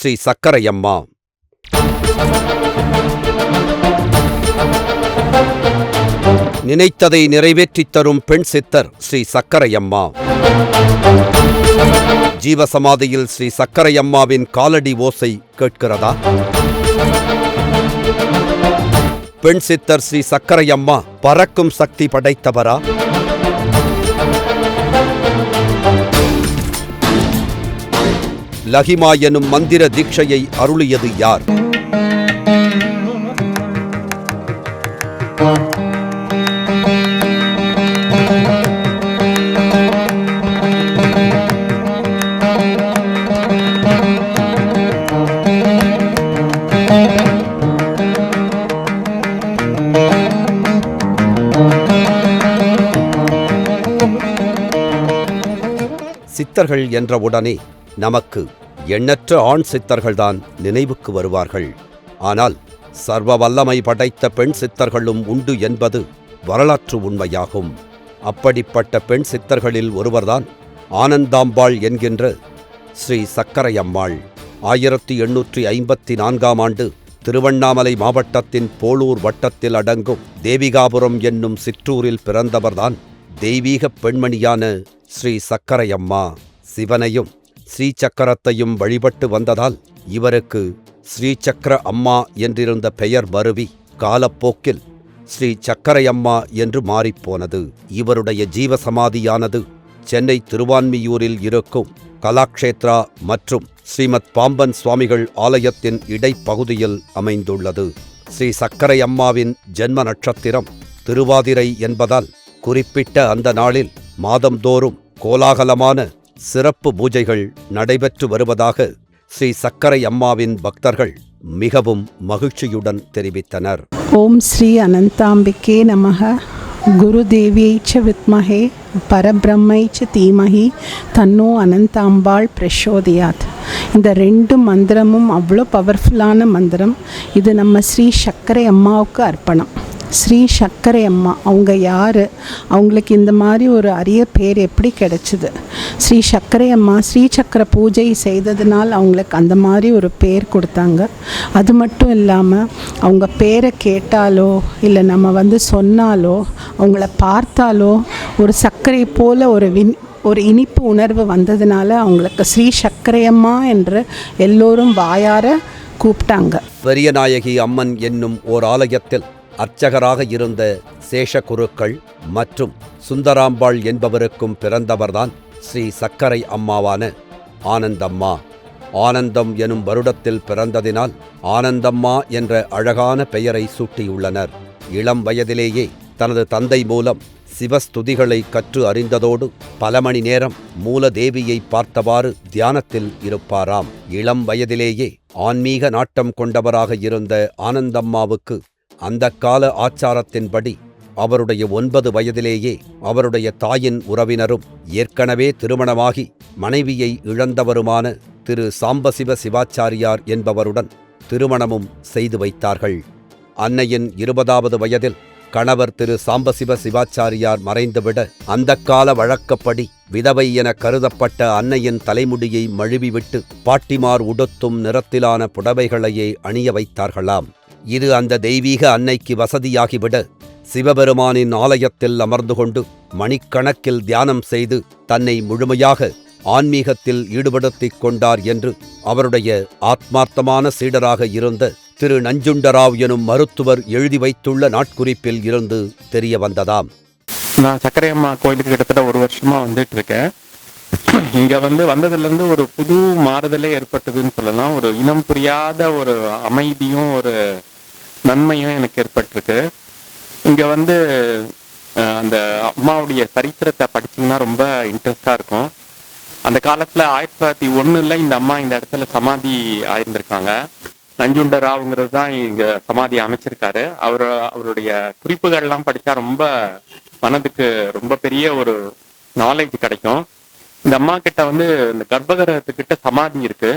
ஸ்ரீ சக்கரையம்மா. நினைத்ததை நிறைவேற்றித் தரும் பெண் சித்தர் ஸ்ரீ சக்கரையம்மா. ஜீவசமாதியில் ஸ்ரீ சக்கரையம்மாவின் காலடி ஓசை கேட்கிறதா? பெண் சித்தர் ஸ்ரீ சக்கரையம்மா பறக்கும் சக்தி படைத்தவரா? லஹிமா எனும் மந்திர தீட்சையை அருளியது யார்? சித்தர்கள் என்றவுடனே நமக்கு எண்ணற்ற ஆண் சித்தர்கள்தான் நினைவுக்கு வருவார்கள். ஆனால் சர்வ வல்லமை படைத்த பெண் சித்தர்களும் உண்டு என்பது வரலாற்று உண்மையாகும். அப்படிப்பட்ட பெண் சித்தர்களில் ஒருவர்தான் ஆனந்தாம்பாள் என்கின்ற ஸ்ரீ சக்கரையம்மாள். ஆயிரத்தி எண்ணூற்றி ஐம்பத்தி நான்காம் ஆண்டு திருவண்ணாமலை மாவட்டத்தின் போளூர் வட்டத்தில் அடங்கும் தேவிகாபுரம் என்னும் சிற்றூரில் பிறந்தவர்தான் தெய்வீகப் பெண்மணியான ஸ்ரீ சக்கரையம்மா. சிவனையும் ஸ்ரீசக்கரத்தையும் வழிபட்டு வந்ததால் இவருக்கு ஸ்ரீசக்கர அம்மா என்றிருந்த பெயர் மருவி காலப்போக்கில் ஸ்ரீ சக்கரையம்மா என்று மாறிப்போனது. இவருடைய ஜீவசமாதியானது சென்னை திருவான்மியூரில் இருக்கும் கலாக்ஷேத்ரா மற்றும் ஸ்ரீமத் பாம்பன் சுவாமிகள் ஆலயத்தின் இடைப்பகுதியில் அமைந்துள்ளது. ஸ்ரீ சக்கரையம்மாவின் ஜென்ம நட்சத்திரம் திருவாதிரை என்பதால் குறிப்பிட்ட அந்த நாளில் மாதந்தோறும் கோலாகலமான சிறப்பு பூஜைகள் நடைபெற்று வருவதாக ஸ்ரீ சக்கரை அம்மாவின் பக்தர்கள் மிகவும் மகிழ்ச்சியுடன் தெரிவித்தனர். ஓம் ஸ்ரீ அனந்தாம்பிக்கே நமக. குருதேவியை ச வித்மஹே பரபிரம்மை ச தீமஹி தன்னோ அனந்தாம்பாள் பிரசோதியாத். இந்த ரெண்டு மந்திரமும் அவ்வளோ பவர்ஃபுல்லான மந்திரம். இது நம்ம ஸ்ரீ சக்கரை அம்மாவுக்கு அர்ப்பணம். ஸ்ரீ சக்கரை அம்மா அவங்க யார்? அவங்களுக்கு இந்த மாதிரி ஒரு அரிய பேர் எப்படி கிடைச்சிது? ஸ்ரீ சக்கரை அம்மா ஸ்ரீ சக்கர பூஜை செய்ததுனால் அவங்களுக்கு அந்த மாதிரி ஒரு பேர் கொடுத்தாங்க. அது மட்டும் இல்லாமல் அவங்க பேரை கேட்டாலோ இல்லை நம்ம வந்து சொன்னாலோ அவங்கள பார்த்தாலோ ஒரு சர்க்கரை போல் ஒரு வின் ஒரு இனிப்பு உணர்வு வந்ததுனால அவங்களுக்கு ஸ்ரீ சக்கரையம்மா என்று எல்லோரும் வாயார கூப்பிட்டாங்க. பெரியநாயகி அம்மன் என்னும் ஓர் ஆலயத்தில் அர்ச்சகராக இருந்த சேஷகுருக்கள் மற்றும் சுந்தராம்பாள் என்பவருக்கும் பிறந்தவர்தான் ஸ்ரீ சக்கரை அம்மாவான ஆனந்தம்மா. ஆனந்தம் எனும் வருடத்தில் பிறந்ததினால் ஆனந்தம்மா என்ற அழகான பெயரை சூட்டியுள்ளனர். இளம் வயதிலேயே தனது தந்தை மூலம் சிவஸ்துதிகளை கற்று அறிந்ததோடு பல மணி நேரம் மூலதேவியை பார்த்தவாறு தியானத்தில் இருப்பாராம். இளம் வயதிலேயே ஆன்மீக நாட்டம் கொண்டவராக இருந்த ஆனந்தம்மாவுக்கு அந்த கால ஆச்சாரத்தின்படி அவருடைய ஒன்பது வயதிலேயே அவருடைய தாயின் உறவினரும் ஏற்கனவே திருமணமாகி மனைவியை இழந்தவருமான திரு சாம்பசிவ சிவாச்சாரியார் என்பவருடன் திருமணமும் செய்து வைத்தார்கள். அன்னையின் இருபதாவது வயதில் கணவர் திரு சாம்பசிவ சிவாச்சாரியார் மறைந்துவிட அந்த கால வழக்கப்படி விதவை என கருதப்பட்ட அன்னையின் தலைமுடியை மழுவிவிட்டு பாட்டிமார் உடுத்தும் நிறத்திலான புடவைகளையே அணிய வைத்தார்களாம். இது அந்த தெய்வீக அன்னைக்கு வசதியாகிவிட சிவபெருமானின் ஆலயத்தில் அமர்ந்து கொண்டு மணிக்கணக்கில் தியானம் செய்து தன்னை முழுமையாக ஆன்மீகத்தில் ஈடுபடுத்திக் கொண்டார் என்று அவருடைய ஆத்மார்த்தமான சீடராக இருந்த திரு நஞ்சுண்டராவ் எனும் மருத்துவர் எழுதி வைத்துள்ள நாட்குறிப்பில் இருந்து தெரிய வந்ததாம். நான் சக்கரையம்மா கோயிலுக்கு கிட்டத்தட்ட ஒரு வருஷமா வந்துட்டு இருக்கேன் இங்க வந்து வந்ததுல இருந்து ஒரு புது மாறுதலே ஏற்பட்டதுன்னு சொல்லலாம். ஒரு இனம் புரியாத ஒரு அமைதியும் ஒரு நன்மையும் எனக்கு ஏற்பட்டிருக்கு. இங்க வந்து அந்த அம்மாவுடைய சரித்திரத்தை படிச்சீங்கன்னா ரொம்ப இன்ட்ரெஸ்டா இருக்கும். அந்த காலத்துல ஆயிரத்தி தொள்ளாயிரத்தி ஒண்ணுல இந்த அம்மா இந்த இடத்துல சமாதி ஆயிருந்திருக்காங்க. நஞ்சுண்ட ராவுங்கிறது தான் இங்க சமாதி அமைச்சிருக்காரு. அவர் அவருடைய குறிப்புகள்லாம் படிச்சா ரொம்ப மனதுக்கு ரொம்ப பெரிய ஒரு நாலேஜ் கிடைக்கும். இந்த அம்மா கிட்ட வந்து இந்த கர்ப்பகிரகத்துக்கிட்ட சமாதி இருக்கு.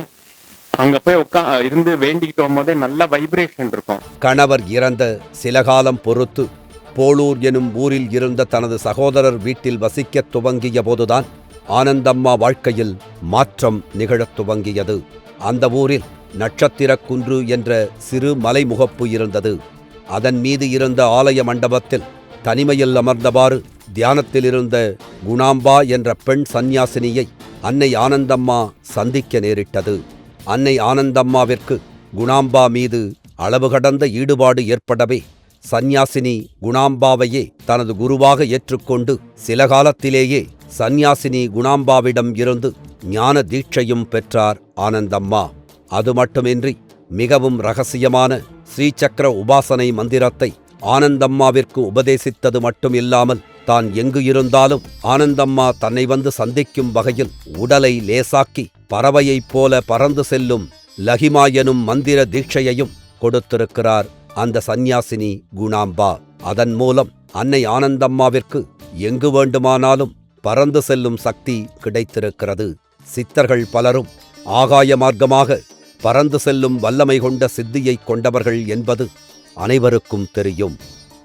அங்க போய் உட்கா இருந்து வேண்டிக்கிட்டு போதே நல்ல வைப்ரேஷன் இருக்கும். கணவர் இறந்த சில காலம் பொறுத்து போளூர் எனும் ஊரில் இருந்த தனது சகோதரர் வீட்டில் வசிக்கத் துவங்கிய போதுதான் ஆனந்தம்மா வாழ்க்கையில் மாற்றம் நிகழத் துவங்கியது. அந்த ஊரில் நட்சத்திரக் குன்று என்ற சிறு மலைமுகப்பு இருந்தது. அதன் மீது இருந்த ஆலய மண்டபத்தில் தனிமையில் அமர்ந்தவாறு தியானத்தில் இருந்த குணாம்பா என்ற பெண் சந்நியாசினியை அன்னை ஆனந்தம்மா சந்திக்க நேரிட்டது. அன்னை ஆனந்தம்மாவிற்கு குணாம்பா மீது அளவு கடந்த ஈடுபாடு ஏற்படவே சந்நியாசினி குணாம்பாவையே தனது குருவாக ஏற்றுக்கொண்டு சில காலத்திலேயே சந்நியாசினி குணாம்பாவிடம் இருந்து ஞான தீட்சையும் பெற்றார் ஆனந்தம்மா. அது மட்டுமின்றி மிகவும் ரகசியமான ஸ்ரீசக்கர உபாசனை மந்திரத்தை ஆனந்தம்மாவிற்கு உபதேசித்தது மட்டுமில்லாமல் தான் எங்கு இருந்தாலும் ஆனந்தம்மா தன்னை வந்து சந்திக்கும் வகையில் உடலை லேசாக்கி பறவையைப் போல பறந்து செல்லும் லஹிமா எனும் மந்திர தீட்சையையும் கொடுத்திருக்கிறார் அந்த சந்நியாசினி குணாம்பா. அதன் மூலம் அன்னை ஆனந்தம்மாவிற்கு எங்கு வேண்டுமானாலும் பறந்து செல்லும் சக்தி கிடைத்திருக்கிறது. சித்தர்கள் பலரும் ஆகாய மார்க்கமாக பறந்து செல்லும் வல்லமை கொண்ட சித்தியைக் கொண்டவர்கள் என்பது அனைவருக்கும் தெரியும்.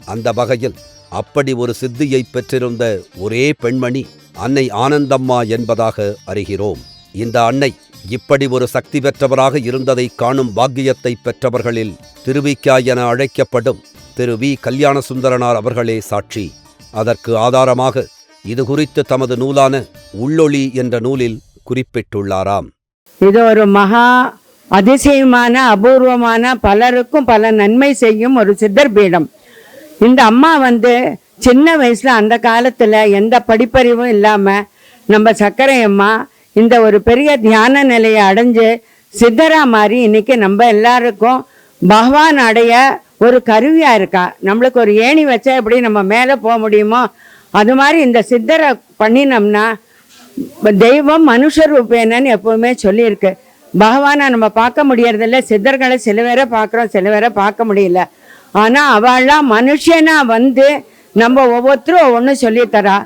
அந்த வகையில் அப்படி ஒரு சித்தியை பெற்றிருந்த ஒரே பெண்மணி அன்னை ஆனந்தம்மா என்பதாக அறிகிறோம். இந்த அன்னை இப்படி ஒரு சக்தி பெற்றவராக இருந்ததை காணும் பாக்கியத்தை பெற்றவர்களில் திருவிக்கா என அழைக்கப்படும் திரு வி. கல்யாணசுந்தரனார் அவர்களே சாட்சி. அதற்கு ஆதாரமாக இது குறித்து தமது நூலான உள்ளொளி என்ற நூலில் குறிப்பிட்டுள்ளாராம். இது ஒரு மகா அதிசயமான அபூர்வமான பலருக்கும் பல நன்மை செய்யும் ஒரு சித்தர் பீடம். இந்த அம்மா வந்து சின்ன வயசில் அந்த காலத்தில் எந்த படிப்பறிவும் இல்லாமல் நம்ம சர்க்கரை அம்மா இந்த ஒரு பெரிய தியான நிலையை அடைஞ்சு சித்தரா மாதிரி இன்னைக்கு நம்ம எல்லாருக்கும் பகவான் அடைய ஒரு கருவியா இருக்கா? நம்மளுக்கு ஒரு ஏணி வச்சா எப்படி நம்ம மேலே போக முடியுமோ? அது மாதிரி இந்த சித்தரை பண்ணினோம்னா தெய்வம் மனுஷ ரூபேனன்னு எப்பவுமே சொல்லியிருக்கு. பகவானை நம்ம பார்க்க முடியறதில்ல. சித்தர்களை சில பேரை பார்க்குறோம் சில பேரை பார்க்க முடியல. ஆனால் அவள்லாம் மனுஷனாக வந்து நம்ம ஒவ்வொருத்தரும் ஒவ்வொன்று சொல்லித்தரா.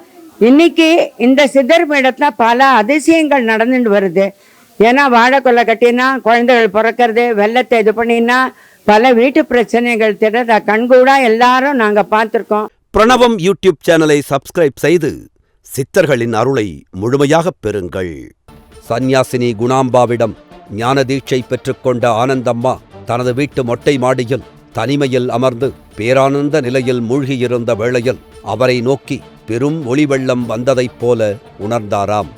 இன்னைக்கு இந்த சித்தர் பீடத்துல பல அதிசயங்கள் நடந்துட்டு வருது. ஏன்னா வாழை வாழைக்கொல்லை கட்டினா குழந்தைகள் பிறக்கிறது வெள்ளத்தை இது பண்ணினா பல வீட்டு பிரச்சனைகள் திட கண்கூடா எல்லாரும் நாங்கள் பார்த்துருக்கோம். பிரணவம் யூடியூப் சேனலை சப்ஸ்கிரைப் செய்து சித்தர்களின் அருளை முழுமையாகப் பெறுங்கள். சந்நியாசினி குணாம்பாவிடம் ஞான தீட்சை பெற்றுக்கொண்ட ஆனந்தம்மா தனது வீட்டு மொட்டை மாடியில் தனிமையில் அமர்ந்து பேரானந்த நிலையில் மூழ்கியிருந்த வேளையில் அவரை நோக்கி பெரும் ஒளி வெள்ளம் வந்ததைப் போல உணர்ந்தாராம்.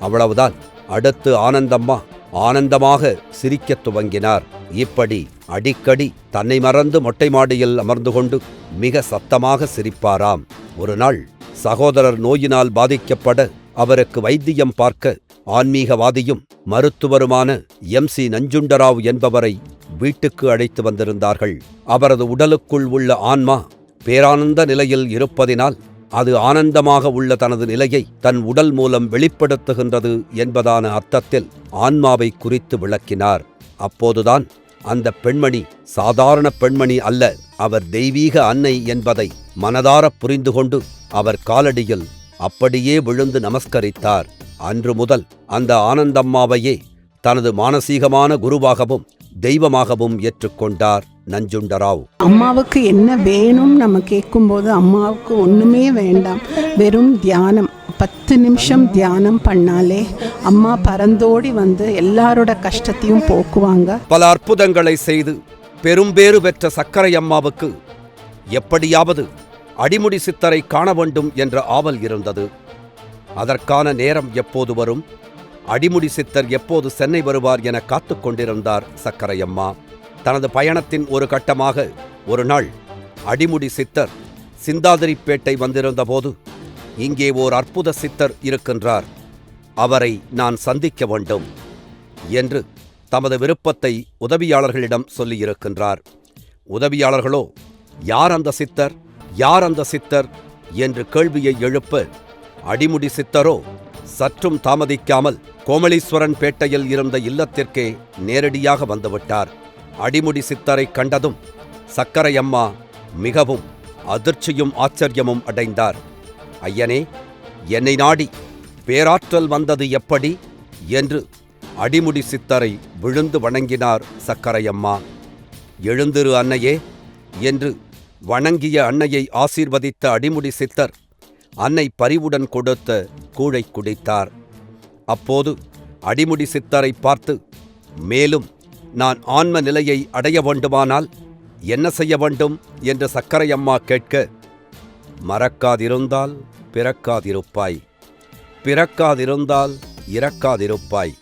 அவ்வளவுதான். அடுத்து ஆனந்தம்மா ஆனந்தமாக சிரிக்கத் துவங்கினார். இப்படி அடிக்கடி தன்னை மறந்து மொட்டை மாடியில் அமர்ந்து கொண்டு மிக சத்தமாக சிரிப்பாராம். ஒரு நாள் சகோதரர் நோயினால் பாதிக்கப்பட அவருக்கு வைத்தியம் பார்க்க ஆன்மீகவாதியும் மருத்துவருமான எம். சி. நஞ்சுண்டராவ் என்பவரை வீட்டுக்கு அழைத்து வந்திருந்தார்கள். அவரது உடலுக்குள் உள்ள ஆன்மா பேரானந்த நிலையில் இருப்பதினால் அது ஆனந்தமாக உள்ள தனது நிலையை தன் உடல் மூலம் வெளிப்படுத்துகின்றது என்பதான அர்த்தத்தில் ஆன்மாவை குறித்து விளக்கினார். அப்போதுதான் அந்த பெண்மணி சாதாரண பெண்மணி அல்ல அவர் தெய்வீக அன்னை என்பதை மனதாரப் புரிந்து கொண்டு அவர் காலடியில் அப்படியே விழுந்து நமஸ்கரித்தார். அன்று முதல் அந்த ஆனந்தம்மாவையே தனது மானசீகமான குருவாகவும் தெய்வமாகவும் ஏற்றுக்கொண்டார். நஞ்சுண்டராவ். அம்மாவுக்கு என்ன வேணும் நம்ம கேட்கும்போது அம்மாவுக்கு ஒன்றுமே வேண்டாம். வெறும் தியானம். பத்து நிமிஷம் தியானம் பண்ணாலே அம்மா பறந்தோடி வந்து எல்லாரோட கஷ்டத்தையும் போக்குவாங்க. பல அற்புதங்களை செய்து பெரும்பேறு பெற்ற சக்கரை அம்மாவுக்கு எப்படியாவது அடிமுடி சித்தரை காண வேண்டும் என்ற ஆவல் இருந்தது. அதற்கான நேரம் எப்போது வரும்? அடிமுடி சித்தர் எப்போது சென்னை வருவார் என காத்துக் கொண்டிருந்தார் சக்கரையம்மா தனது பயணத்தின் ஒரு கட்டமாக ஒரு நாள் அடிமுடி சித்தர் சிந்தாதிரிப்பேட்டை வந்திருந்தபோது இங்கே ஓர் அற்புத சித்தர் இருக்கின்றார். அவரை நான் சந்திக்க வேண்டும் என்று தமது விருப்பத்தை உதவியாளர்களிடம் சொல்லியிருக்கின்றார். உதவியாளர்களோ யார் அந்த சித்தர்? யார் அந்த சித்தர்? என்று கேள்வியை எழுப்ப அடிமுடி சித்தரோ சற்றும் தாமதிக்காமல் கோமளீஸ்வரன் பேட்டையில் இருந்த இல்லத்திற்கே நேரடியாக வந்துவிட்டார். அடிமுடி சித்தரை கண்டதும் சக்கரையம்மா மிகவும் அதிர்ச்சியும் ஆச்சரியமும் அடைந்தார். ஐயனே என்னை நாடி பேராற்றல் வந்தது எப்படி? என்று அடிமுடி சித்தரை விழுந்து வணங்கினார் சக்கரையம்மா. எழுந்திரு அன்னையே என்று வணங்கிய அன்னையை ஆசீர்வதித்த அடிமுடி சித்தர் அன்னை பரிவுடன் கொடுத்த கூழை குடித்தார். அப்போது அடிமுடி சித்தரை பார்த்து மேலும் நான் ஆன்ம நிலையை அடைய வேண்டுமானால் என்ன செய்ய வேண்டும் என்று சக்கரையம்மா கேட்க மறக்காதிருந்தால் பிறக்காதிருப்பாய் பிறக்காதிருந்தால் இறக்காதிருப்பாய்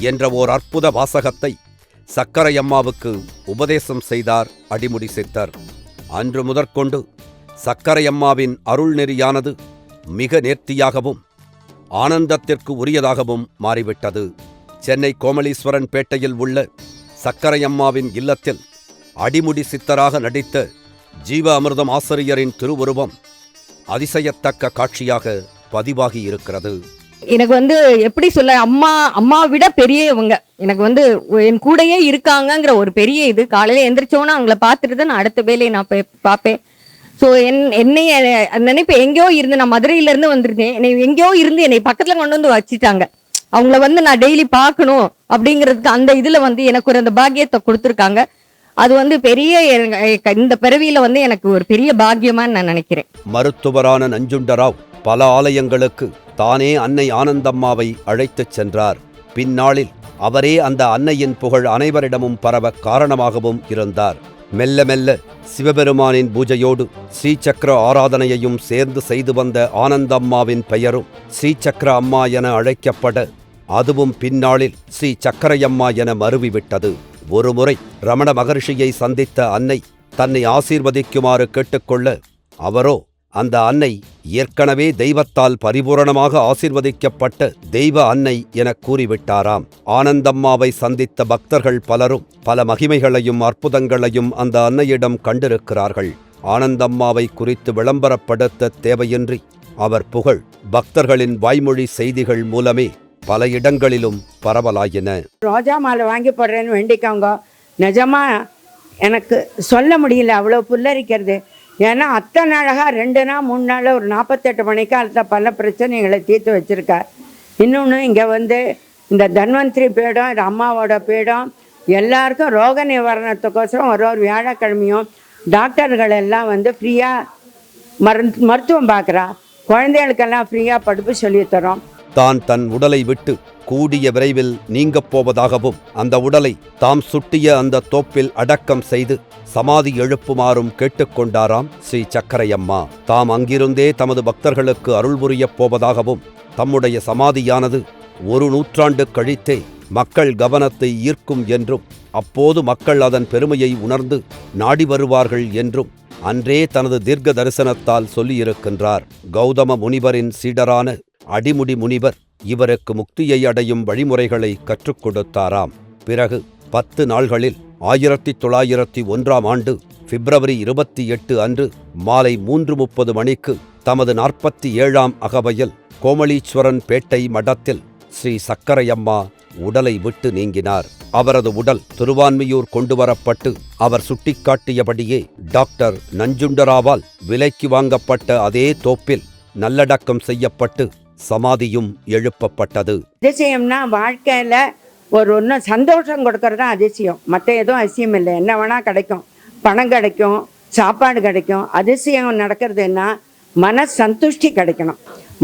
என்ற ஓர் அற்புத வாசகத்தை சக்கரையம்மாவுக்கு உபதேசம் செய்தார் அடிமுடி சித்தர். அன்று முதற்கொண்டு சக்கரையம்மாவின் அருள் நெறியானது மிக நேர்த்தியாகவும் ஆனந்தத்திற்கு உரியதாகவும் மாறிவிட்டது. சென்னை கோமலீஸ்வரன் பேட்டையில் உள்ள சக்கரையம்மாவின் இல்லத்தில் அடிமுடி சித்தராக நடித்த ஜீவ அமிர்தம் ஆசிரியரின் திருவுருவம் அதிசயத்தக்க காட்சியாக பதிவாகி இருக்கிறது எனக்கு வந்து எப்படி சொல்ல அம்மா அம்மா விட பெரியவங்க எனக்கு வந்து என் கூடயே இருக்காங்கங்கிற ஒரு பெரிய இது. காலையில எந்திரிச்சோன்னா அவங்கள பார்த்துட்டு தான் நான் அடுத்த வேலையை நான் பார்ப்பேன். ஸோ என் என்னைய நினைப்பேன் எங்கேயோ இருந்து நான் மதுரையில இருந்து வந்திருந்தேன். என்னை எங்கேயோ இருந்து என்னை பக்கத்துல கொண்டு வந்து வச்சுட்டாங்க. அவங்கள வந்து நான் டெய்லி பார்க்கணும் அப்படிங்கிறதுக்கு அந்த இதுல வந்து எனக்கு ஒரு அந்த பாக்கியத்தை கொடுத்துருக்காங்க. அது வந்து பெரிய இந்த பிறவியில வந்து எனக்கு ஒரு பெரிய பாக்கியமா நான் நினைக்கிறேன். மருத்துவரான நஞ்சுண்டராவ் பல ஆலயங்களுக்கு தானே அன்னை ஆனந்தம்மாவை அழைத்துச் சென்றார். பின்னாளில் அவரே அந்த அன்னையின் புகழ் அனைவரிடமும் பரவ காரணமாகவும் இருந்தார். மெல்ல மெல்ல சிவபெருமானின் பூஜையோடு ஸ்ரீசக்கர ஆராதனையையும் சேர்ந்து செய்து வந்த ஆனந்தம்மாவின் பெயரும் ஸ்ரீசக்கர அம்மா என அழைக்கப்பட அதுவும் பின்னாளில் ஸ்ரீ சக்கரையம்மா என மருவிவிட்டது. ஒருமுறை ரமண மகர்ஷியை சந்தித்த அன்னை தன்னை ஆசீர்வதிக்குமாறு கேட்டுக்கொள்ள அவரோ அந்த அன்னை ஏற்கனவே தெய்வத்தால் பரிபூரணமாக ஆசிர்வதிக்கப்பட்ட தெய்வ அன்னை என கூறிவிட்டாராம். ஆனந்தம்மாவை சந்தித்த பக்தர்கள் பலரும் பல மகிமைகளையும் அற்புதங்களையும் அந்த அன்னையிடம் கண்டிருக்கிறார்கள். ஆனந்தம்மாவை குறித்து விளம்பரப்படுத்த தேவையின்றி அவர் புகழ் பக்தர்களின் வாய்மொழி செய்திகள் மூலமே பல இடங்களிலும் பரவலாகின ரோஜா மாலை வாங்கி போடுறேன்னு வேண்டிக்கோங்க. நிஜமா எனக்கு சொல்ல முடியல அவ்வளோ புல்லரிக்கிறது. ஏன்னா அத்தனை அழகாக ரெண்டு நாள் மூணு நாள் ஒரு நாற்பத்தெட்டு மணிக்காலத்தில் பல பிரச்சனைகளை தீர்த்து வச்சுருக்கார். இன்னொன்று இங்கே வந்து இந்த தன்வந்திரி பீடம் இது அம்மாவோட பீடம் எல்லாருக்கும் ரோக நிவாரணத்துக்கோசரம் ஒரு ஒரு வியாழக்கிழமையும் டாக்டர்கள் எல்லாம் வந்து ஃப்ரீயாக மருந்து மருத்துவம் பார்க்குறா. குழந்தைகளுக்கெல்லாம் ஃப்ரீயாக படிப்பு சொல்லித்தரோம். தான் தன் உடலை விட்டு கூடிய விரைவில் நீங்கப் போவதாகவும் அந்த உடலை தாம் சுட்டிய அந்த தோப்பில் அடக்கம் செய்து சமாதி எழுப்புமாறும் கேட்டுக்கொண்டாராம் ஸ்ரீ சக்கரையம்மா. தாம் அங்கிருந்தே தமது பக்தர்களுக்கு அருள் புரியப் போவதாகவும் தம்முடைய சமாதியானது ஒரு நூற்றாண்டு கழித்தே மக்கள் கவனத்தை ஈர்க்கும் என்றும் அப்போது மக்கள் அதன் பெருமையை உணர்ந்து நாடி வருவார்கள் என்றும் அன்றே தனது தீர்க்க தரிசனத்தால் சொல்லியிருக்கின்றார். கௌதம முனிவரின் சீடரான அடிமுடி முனிவர் இவருக்கு முக்தியை அடையும் வழிமுறைகளை கற்றுக் கொடுத்தாராம். பிறகு பத்து நாள்களில் ஆயிரத்தி தொள்ளாயிரத்தி ஒன்றாம் ஆண்டு பிப்ரவரி இருபத்தி எட்டு அன்று மாலை மூன்று முப்பது மணிக்கு தமது நாற்பத்தி ஏழாம் அகவையில் கோமளீஸ்வரன் பேட்டை மடத்தில் ஸ்ரீ சக்கரையம்மா உடலை விட்டு நீங்கினார். அவரது உடல் திருவான்மியூர் கொண்டுவரப்பட்டு அவர் சுட்டிக்காட்டியபடியே டாக்டர் நஞ்சுண்டராவால் விலைக்கு வாங்கப்பட்ட அதே தோப்பில் நல்லடக்கம் செய்யப்பட்டு சமாதியும் எழுப்பப்பட்டது. அதிசயம்னா வாழ்க்கையில் ஒரு ஒன்றும் சந்தோஷம் கொடுக்கறது தான் அதிசயம். மற்ற எதுவும் அதிசயம் இல்லை. என்ன வேணால் கிடைக்கும். பணம் கிடைக்கும் சாப்பாடு கிடைக்கும். அதிசயம் நடக்கிறதுன்னா மன சந்துஷ்டி கிடைக்கணும்.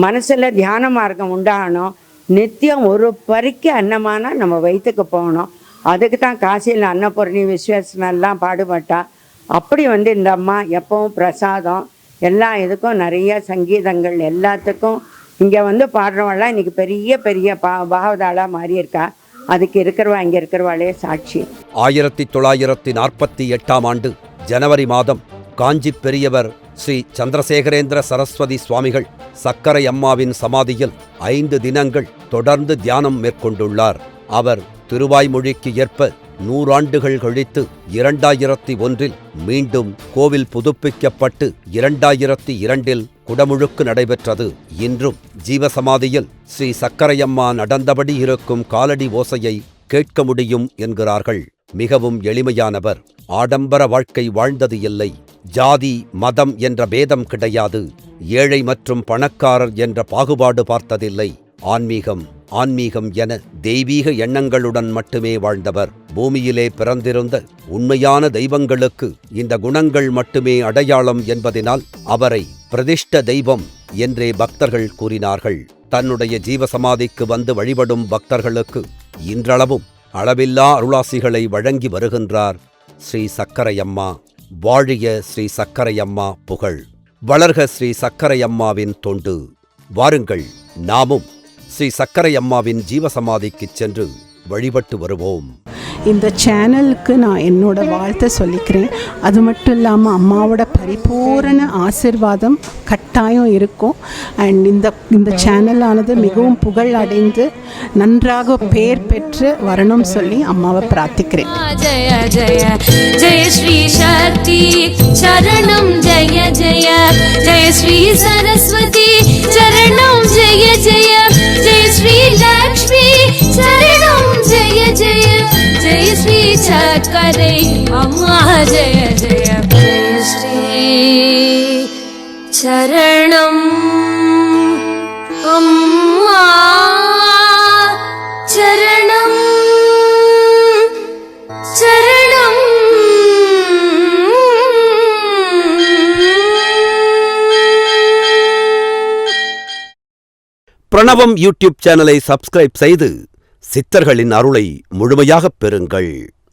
மனசில் தியான மார்க்கம் உண்டாகணும். நித்தியம் ஒரு பறிக்க அன்னமானா நம்ம வயிற்றுக்கு போகணும். அதுக்கு தான் காசியில் அன்னபூரணி விஸ்வேசனெல்லாம் பாடுபட்டா. அப்படி வந்து இந்த அம்மா எப்பவும் பிரசாதம் எல்லா இதுக்கும் நிறைய சங்கீதங்கள் எல்லாத்துக்கும் இங்கே வந்து பாடுறவெல்லாம் இன்றைக்கி பெரிய பெரிய பா பாகவதாளாக மாறியிருக்கா. அதுக்கு இருக்கிறவா இங்கே இருக்கிறவாளே சாட்சி. ஆயிரத்தி தொள்ளாயிரத்தி நாற்பத்தி எட்டாம் ஆண்டு ஜனவரி மாதம் காஞ்சி பெரியவர் ஸ்ரீ சந்திரசேகரேந்திர சரஸ்வதி சுவாமிகள் சக்கரை அம்மாவின் சமாதியில் ஐந்து தினங்கள் தொடர்ந்து தியானம் மேற்கொண்டுள்ளார். அவர் திருவாய்மொழிக்கு ஏற்ப நூறாண்டுகள் கழித்து இரண்டாயிரத்தி ஒன்றில் மீண்டும் கோவில் புதுப்பிக்கப்பட்டு இரண்டாயிரத்தி இரண்டில் குடமுழுக்கு நடைபெற்றது. இன்றும் ஜீவசமாதியில் ஸ்ரீ சக்கரையம்மா நடந்தபடி இருக்கும் காலடி ஓசையை கேட்க முடியும் என்கிறார்கள். மிகவும் எளிமையானவர். ஆடம்பர வாழ்க்கை வாழ்ந்தது இல்லை. ஜாதி மதம் என்ற பேதம் கிடையாது. ஏழை மற்றும் பணக்காரர் என்ற பாகுபாடு பார்த்ததில்லை. ஆன்மீகம் ஆன்மீகம் என தெய்வீக எண்ணங்களுடன் மட்டுமே வாழ்ந்தவர். பூமியிலே பிறந்திருந்த உண்மையான தெய்வங்களுக்கு இந்த குணங்கள் மட்டுமே அடையாளம் என்பதினால் அவரை பிரதிஷ்ட தெய்வம் என்றே பக்தர்கள் கூறினார்கள். தன்னுடைய ஜீவசமாதிக்கு வந்து வழிபடும் பக்தர்களுக்கு இன்றளவும் அளவில்லா அருளாசிகளை வழங்கி வருகின்றார். ஸ்ரீ சக்கரையம்மா வாழிய ஸ்ரீ சக்கரையம்மா புகழ். வளர்க ஸ்ரீ சக்கரையம்மாவின் தொண்டு. வாருங்கள் நாமும் ஸ்ரீ சக்கரை அம்மாவின் ஜீவசமாதிக்கு சென்று வழிபட்டு வருவோம். இந்த சேனலுக்கு நான் என்னோட வாழ்த்தை சொல்லிக்கிறேன். அது மட்டும் இல்லாமல் அம்மாவோட பரிபூரண ஆசிர்வாதம் கட்டாயம் இருக்கும். அண்ட் இந்த இந்த சேனலானது மிகவும் புகழ் அடைந்து நன்றாக பேர் பெற்று வரணும் சொல்லி அம்மாவை பிரார்த்திக்கிறேன். ஜய ஜய. ஜெய ஸ்ரீ சக்தி. சரணம் ஜய ஜய. ஜெய ஸ்ரீ சர चकरे अम्मा जय जय जय श्री चरणम् अम्मा चरणम् சரணம் பிரணவம் யூடியூப் சேனலை சப்ஸ்கிரைப் செய்து சித்தர்களின் அருளை முழுமையாகப் பெறுங்கள்